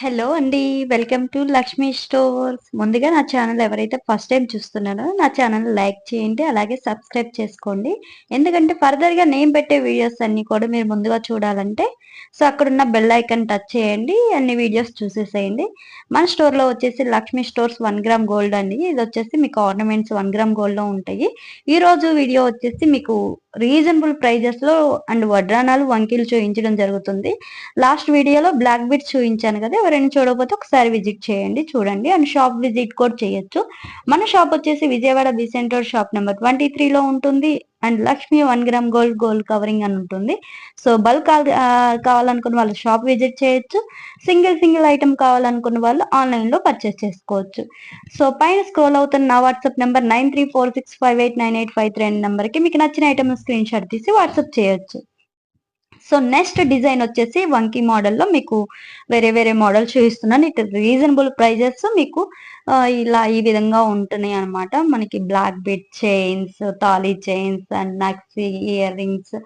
Hello అండి welcome to Lakshmi stores. ముందుగా నా ఛానల్ ఎవరైతే ఫస్ట్ టైం చూస్తున్నారో నా ఛానల్ లైక్ చేయండి అలాగే సబ్స్క్రైబ్ చేసుకోండి. ఎందుకంటే ఫర్దర్గా నేను పెట్టే వీడియోస్ అన్ని కూడా మీరు ముందుగా చూడాలంటే సో అక్కడున్న బెల్ ఐకన్ టచ్ చేయండి అన్ని వీడియోస్ చూసేసేయండి. మన స్టోర్లో వచ్చేసి Lakshmi stores one gram gold అండి. ఇది వచ్చేసి మీకు ఆర్నమెంట్స్ వన్ గ్రామ్ గోల్డ్లో ఉంటాయి. ఈరోజు వీడియో వచ్చేసి మీకు రీజనబుల్ ప్రైజెస్లో అండ్ వడ్రానాలు వంకీలు చూపించడం జరుగుతుంది. లాస్ట్ వీడియోలో బ్లాక్ బిట్ చూపించాను కదా ఎవరైనా చూడకపోతే ఒకసారి విజిట్ చేయండి చూడండి. అండ్ షాప్ విజిట్ కూడా చేయొచ్చు. మన షాప్ వచ్చేసి Vijayawada B centre shop number twenty త్రీలో ఉంటుంది. And Lakshmi one gram gold gold covering అని ఉంటుంది. సో బల్క్ కావాలనుకున్న వాళ్ళు షాప్ విజిట్ చేయొచ్చు. సింగిల్ సింగిల్ ఐటమ్ కావాలనుకున్న వాళ్ళు ఆన్లైన్లో పర్చేస్ చేసుకోవచ్చు. సో పైన స్క్రోల్ అవుతున్న నా WhatsApp number nine three four six five eight nine eight five three నెంబర్కి మీకు నచ్చిన ఐటమ్ స్క్రీన్ షాట్ తీసి వాట్సాప్ చేయొచ్చు. సో నెక్స్ట్ డిజైన్ వచ్చేసి వంకీ మోడల్లో మీకు వేరే వేరే మోడల్ చూపిస్తున్నాను. ఇట్ రీజనబుల్ ప్రైజెస్ మీకు ఇలా ఈ విధంగా ఉంటున్నాయి అనమాట మనకి black bead chains thali chains and నక్సీ ear rings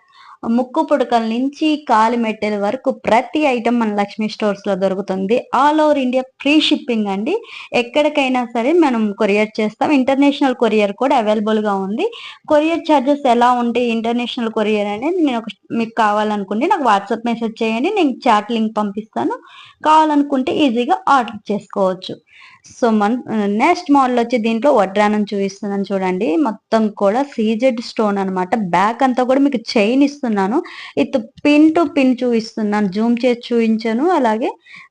ముక్కు పుడకల నుంచి కాలి మెట్టెల వరకు ప్రతి ఐటమ్ మన లక్ష్మీ స్టోర్స్లో దొరుకుతుంది. All over India free shipping అండి. ఎక్కడికైనా సరే మనం కొరియర్ చేస్తాం. ఇంటర్నేషనల్ కొరియర్ కూడా అవైలబుల్గా ఉంది. కొరియర్ ఛార్జెస్ ఎలా ఉంటాయి ఇంటర్నేషనల్ కొరియర్ అనేది నేను మీకు కావాలనుకుంటే నాకు వాట్సాప్ మెసేజ్ చేయండి. నేను చాట్ లింక్ పంపిస్తాను. కావాలనుకుంటే ఈజీగా ఆర్డర్ చేసుకోవచ్చు. సో మన నెక్స్ట్ మోడల్ వచ్చి దీంట్లో వడ్రానం చూపిస్తున్నాను చూడండి. మొత్తం కూడా సీజెడ్ స్టోన్ అనమాట బ్యాక్ అంతా కూడా మీకు చైన్ చూపిస్తున్నాను. ఇత్ పిన్ టు పిన్ చూపిస్తున్నాను. జూమ్ చేసి చూపించాను. అలాగే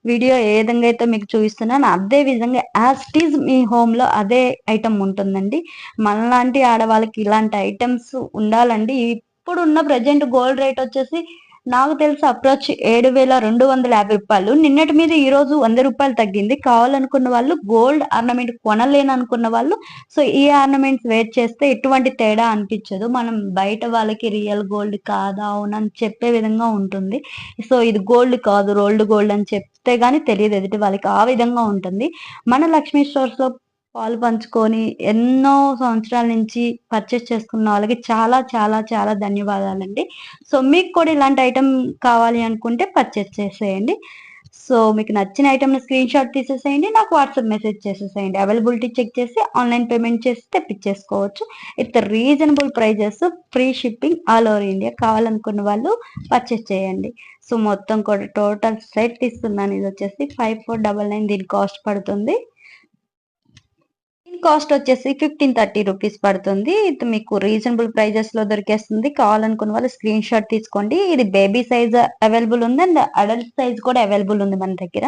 వీడియో ఏ విధంగా అయితే మీకు చూపిస్తున్నాను అదే విధంగా యాస్టీజ్ మీ హోమ్లో అదే ఐటమ్ ఉంటుందండి. మనలాంటి ఆడవాళ్ళకి ఇలాంటి ఐటమ్స్ ఉండాలండి. ఇప్పుడున్న ప్రజెంట్ గోల్డ్ రేట్ వచ్చేసి నాకు తెలిసి అప్రోచ్ ఏడు వేల రెండు వందల యాభై రూపాయలు. నిన్నటి మీద ఈ రోజు వంద రూపాయలు తగ్గింది. కావాలనుకున్న వాళ్ళు గోల్డ్ ఆర్నమెంట్ కొనలేననుకున్న వాళ్ళు సో ఈ ఆర్నమెంట్స్ వేట్ చేస్తే ఎటువంటి తేడా అనిపించదు. మనం బయట వాళ్ళకి రియల్ గోల్డ్ కాదా అవునని చెప్పే విధంగా ఉంటుంది. సో ఇది గోల్డ్ కాదు రోల్డ్ గోల్డ్ అని చెప్తే గానీ తెలియదు. ఎదుటి వాళ్ళకి ఆ విధంగా ఉంటుంది. మన లక్ష్మీ స్టోర్స్లో పాలు పంచుకొని ఎన్నో సంవత్సరాల నుంచి పర్చేస్ చేసుకున్న వాళ్ళకి చాలా చాలా చాలా ధన్యవాదాలండి. సో మీకు కూడా ఇలాంటి ఐటమ్ కావాలి అనుకుంటే పర్చేస్ చేసేయండి. సో మీకు నచ్చిన ఐటమ్ స్క్రీన్ షాట్ తీసేసేయండి నాకు వాట్సాప్ మెసేజ్ చేసేసేయండి. అవైలబిలిటీ చెక్ చేసి ఆన్లైన్ పేమెంట్ చేసి తెప్పించేసుకోవచ్చు. It reasonable prices free shipping all over India కావాలనుకున్న వాళ్ళు పర్చేస్ చేయండి. సో మొత్తం కూడా టోటల్ సెట్ ఇస్తున్నాను ఇది వచ్చేసి ఫైవ్ ఫోర్ డబల్ నైన్ దీని కాస్ట్ పడుతుంది. కాస్ట్ వచ్చేసి ఫిఫ్టీన్ థర్టీ రూపీస్ పడుతుంది. ఇది మీకు రీజనబుల్ ప్రైజెస్లో దొరికేస్తుంది. కావాలనుకున్న వాళ్ళు స్క్రీన్ షాట్ తీసుకోండి. ఇది బేబీ సైజ్ అవైలబుల్ ఉంది అండ్ అడల్ట్ సైజ్ కూడా అవైలబుల్ ఉంది మన దగ్గర.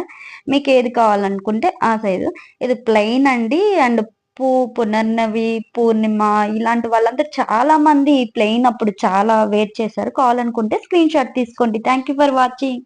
మీకు ఏది కావాలనుకుంటే ఆ సైజు ఇది ప్లెయిన్ అండి. అండ్ పూ పునర్నవి పూర్ణిమ ఇలాంటి వాళ్ళంతా చాలా మంది ప్లెయిన్ అప్పుడు చాలా వెయిట్ చేశారు. కావాలనుకుంటే స్క్రీన్ షాట్ తీసుకోండి. Thank you for watching